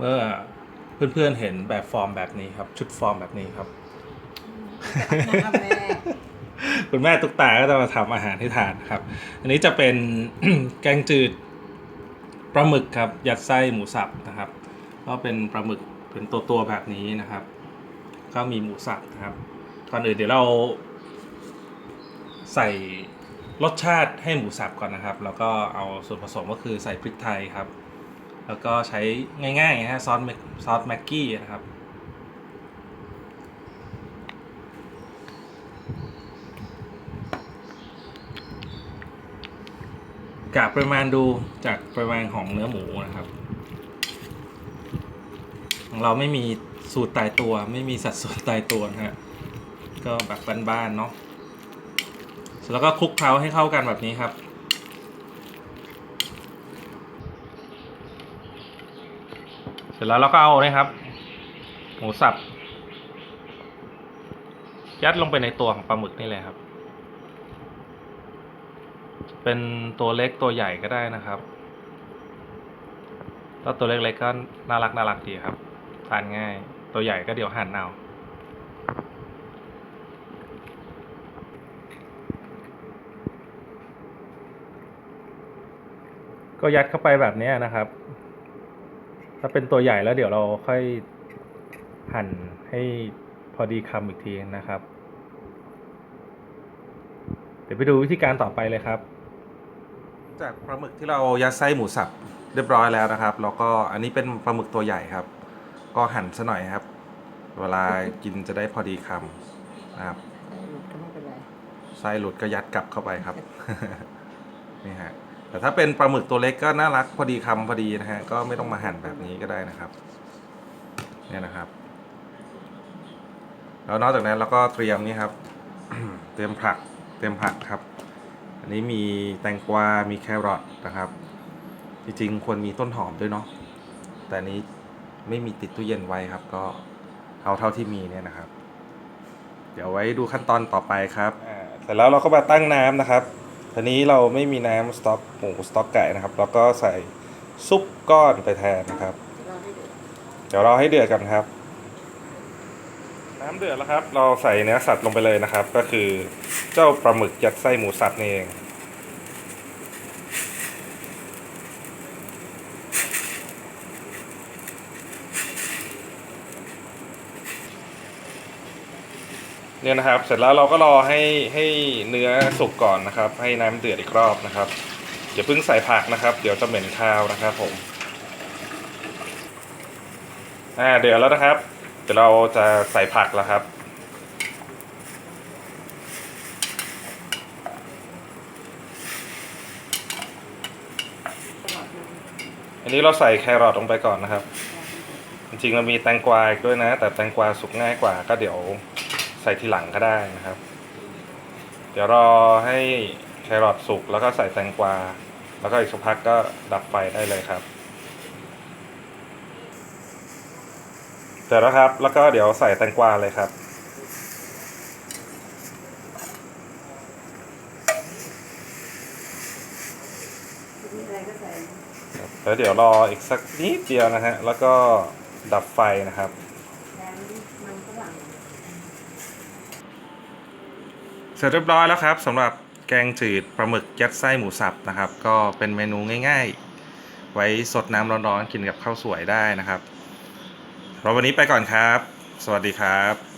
เมื่อเพื่อนๆเห็นแบบฟอร์มแบบนี้ครับ ชุดฟอร์มแบบนี้ครับมาแม่คุณแม่ตุ๊กตาก็จะมาทำอาหารให้ทานครับ อันนี้จะเป็น แกงจืดปลาหมึกครับ ยัดไส้หมูสับนะครับ ก็เป็นปลาหมึกเป็นตัวตัวๆแบบนี้นะครับ ก็มีหมูสับนะครับก่อนอื่นเดี๋ยวเราใส่รสชาติให้หมูสับก่อนนะครับ แล้วก็เอาส่วนผสมก็คือใส่พริกไทยครับ แล้วก็ใช้ง่ายๆนะฮะซอสซอสแม็กกี้นะครับ กะปริมาณดูจากปริมาณของเนื้อหมูนะครับ ของเราไม่มีสูตรตายตัวไม่มีสัดส่วนตายตัวนะฮะก็แบบบ้านๆเนาะแล้วก็คลุกเคล้าให้เข้ากันแบบนี้ครับ เส ร็จแล้วเราก็เอาเนี่ยครับ หมูสับ ยัดลงไปในตัวของปลาหมึกนี่เลยครับ เป็นตัวเล็กตัวใหญ่ก็ได้นะครับถ้าตัวเล็กๆก็น่ารักน่ารักดีครับ ทานง่าย ตัวใหญ่ก็เดี๋ยวหั่นเอาก็ยัดเข้าไปแบบนี้นะครับ ถ้าเป็นตัวใหญ่แล้วเดี๋ยวเราค่อยหั่นให้พอดีคำอีกทีนะครับ เดี๋ยวไปดูวิธีการต่อไปเลยครับ จากปลาหมึกที่เรายัดไส้หมูสับเรียบร้อยแล้วนะครับ แล้วก็อันนี้เป็นปลาหมึกตัวใหญ่ครับ ก็หั่นซะหน่อยครับ เวลากินจะได้พอดีคำนะครับก็ไม่เป็นไรไส้หลุดก็ยัดกลับเข้าไปครับ นี่ฮะ แต่ถ้าเป็นปลาหมึกตัวเล็กก็น่ารักพอดีคำพอดีนะฮะก็ไม่ต้องมาหั่นแบบนี้ก็ได้นะครับเนี่ยนะครับ แล้วนอกจากนั้นเราก็เตรียมนี่ครับ เตรียมผักเตรียมผักครับ อันนี้มีแตงกวา มีแครอทนะครับ จริงๆควรมีต้นหอมด้วยเนาะแต่นี้ไม่มีติดตู้เย็นไว้ครับ ก็เอาเท่าที่มีเนี่ยนะครับ เดี๋ยวไว้ดูขั้นตอนต่อไปครับเสร็จแล้วเราก็มาตั้งน้ำนะครับ ทีนี้เราไม่มีน้ำสต๊อกหมูสต๊อกไก่นะครับเราก็ใส่ซุปก้อนไปแทนนะครับ เดี๋ยวเราให้เดือดกันครับ น้ำเดือดแล้วครับ เราใส่เนื้อสัตว์ลงไปเลยนะครับ ก็คือเจ้าปลาหมึกยัดไส้หมูสัตว์นี่เอง เนี่ยนะครับ เสร็จแล้วเราก็รอให้ให้เนื้อสุกก่อนนะครับ ให้น้ำเดือดอีกรอบนะครับอย่าเพิ่งใส่ผักนะครับ เดี๋ยวจะเหม็นคาวนะครับผมอ่าเดือดแล้วนะครับ เดี๋ยวเราจะใส่ผักแล้วครับอันนี้เราใส่แครอทลงไปก่อนนะครับ จริงๆมันมีแตงกวาอีกด้วยนะ แต่แตงกวาสุกง่ายกว่าก็เดี๋ยว ใส่ทีหลังก็ได้นะครับ เดี๋ยวรอให้แครอทสุกแล้วก็ใส่แตงกวา แล้วก็อีกสักพักก็ดับไฟได้เลยครับเสร็จแล้วครับ แล้วก็เดี๋ยวใส่แตงกวาเลยครับมีอะไรก็ใส่แล้วเดี๋ยวรออีกสักนิดเดียวนะฮะ แล้วก็ดับไฟนะครับ เสร็จเรียบร้อยแล้วครับสำหรับแกงจืดปลาหมึกยัดไส้หมูสับนะครับ ก็เป็นเมนูง่าย ๆ ไว้สดน้ำร้อนๆกินกับข้าวสวยได้นะครับเราวันนี้ไปก่อนครับ สวัสดีครับ